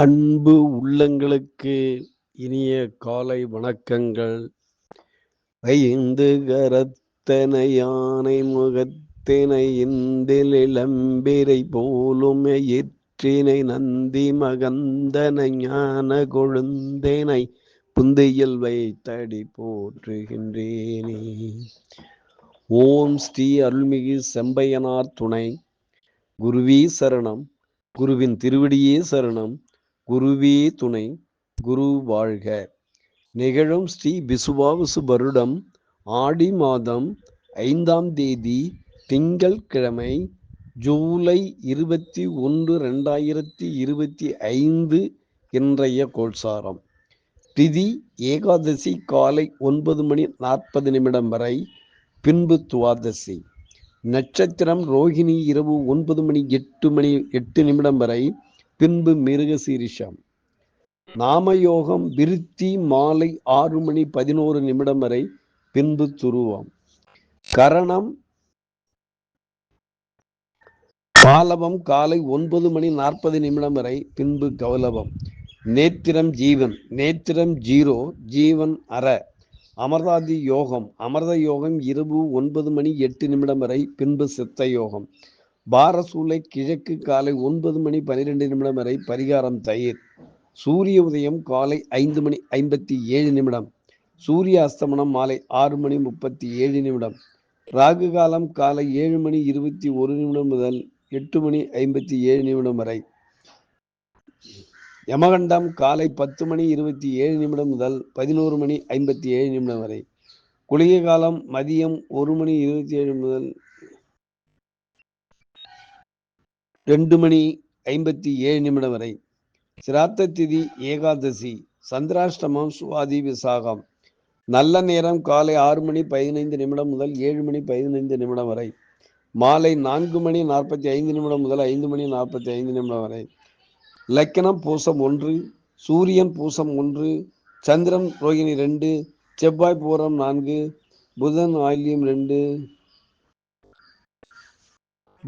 அன்பு உள்ளங்களுக்கு இனிய காலை வணக்கங்கள். ஐந்து கரத்தனை யானை முகத்தினை இந்தில் இளம்பிரை போலும் எற்றினை நந்தி மகந்தனை ஞான கொழுந்தினை புந்தையில் வைத்தடி போற்றுகின்றேனே. ஓம் ஸ்ரீ அருள்மிகு செம்பையனார் துணை. குருவி சரணம். குருவின் திருவடியே சரணம். குருவே துணை குரு வாழ்க. நிகழும் ஸ்ரீ விசுவாவசு வருடம் ஆடி மாதம் ஐந்தாம் தேதி திங்கள் கிழமை ஜூலை இருபத்தி ஒன்று ரெண்டாயிரத்தி இருபத்தி ஐந்து இன்றைய கோல்சாரம் திதி ஏகாதசி காலை ஒன்பது மணி நாற்பது நிமிடம் வரை பின்பு துவாதசி. நட்சத்திரம் ரோஹிணி இரவு ஒன்பது மணி எட்டு மணி எட்டு நிமிடம் வரை பின்பு மிருக சீரிஷம். நாமயோகம் விருத்தி மாலை ஆறு மணி பதினோரு நிமிடம் வரை பின்பு துருவம். கரணம் பாலவம் காலை ஒன்பது மணி நாற்பது நிமிடம் வரை பின்பு கௌலவம். நேத்திரம் ஜீவன் நேத்திரம் ஜீரோ ஜீவன் அற. அமர்தாதி யோகம் அமர்த யோகம் இரவு ஒன்பது மணி எட்டு நிமிடம் வரை பின்பு சித்த யோகம். பாரசூலை கிழக்கு காலை ஒன்பது மணி பனிரெண்டு நிமிடம் வரை பரிகாரம் தயிர். சூரிய உதயம் காலை ஐந்து மணி ஐம்பத்தி ஏழு நிமிடம். சூரிய அஸ்தமனம் மாலை ஆறு மணி முப்பத்தி ஏழு நிமிடம். ராகு காலம் காலை ஏழு மணி இருபத்தி ஒரு நிமிடம் முதல் எட்டு மணி ஐம்பத்தி ஏழு நிமிடம் வரை. யமகண்டம் காலை பத்து மணி இருபத்தி ஏழு நிமிடம் முதல் பதினோரு மணி ஐம்பத்தி ஏழு நிமிடம் வரை. குளிகை காலம் மதியம் ஒரு மணி இருபத்தி ஏழு முதல் ரெண்டு மணி ஐம்பத்தி ஏழு நிமிடம் வரை. சிராத்த திதி ஏகாதசி சந்திராஷ்டமம் சுவாதி விசாகம். நல்ல நேரம் காலை ஆறு மணி பதினைந்து நிமிடம் முதல் ஏழு மணி பதினைந்து நிமிடம் வரை. மாலை நான்கு மணி நாற்பத்தி ஐந்து நிமிடம் முதல் ஐந்து மணி நாற்பத்தி ஐந்து நிமிடம் வரை. லக்கணம் பூசம் ஒன்று சூரியன் பூசம் ஒன்று சந்திரன் ரோகிணி ரெண்டு செவ்வாய் பூரம் நான்கு புதன் ஆயில்யம் ரெண்டு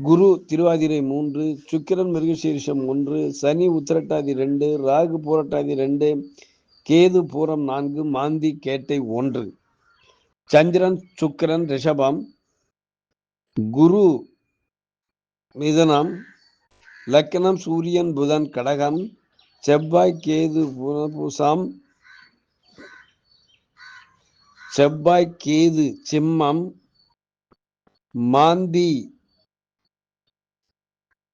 குரு திருவாதிரை மூன்று சுக்கிரன் மிருகசீரிஷம் ஒன்று சனி உத்திரட்டாதி ரெண்டு ராகு பூரட்டாதி ரெண்டு கேது பூரம் நான்கு மாந்தி கேட்டை ஒன்று. சந்திரன் சுக்கிரன் ரிஷபம். குரு மிதனம். லக்கணம் சூரியன் புதன் கடகம். செவ்வாய் கேது புனபூசம் செவ்வாய் கேது சிம்மம். மாந்தி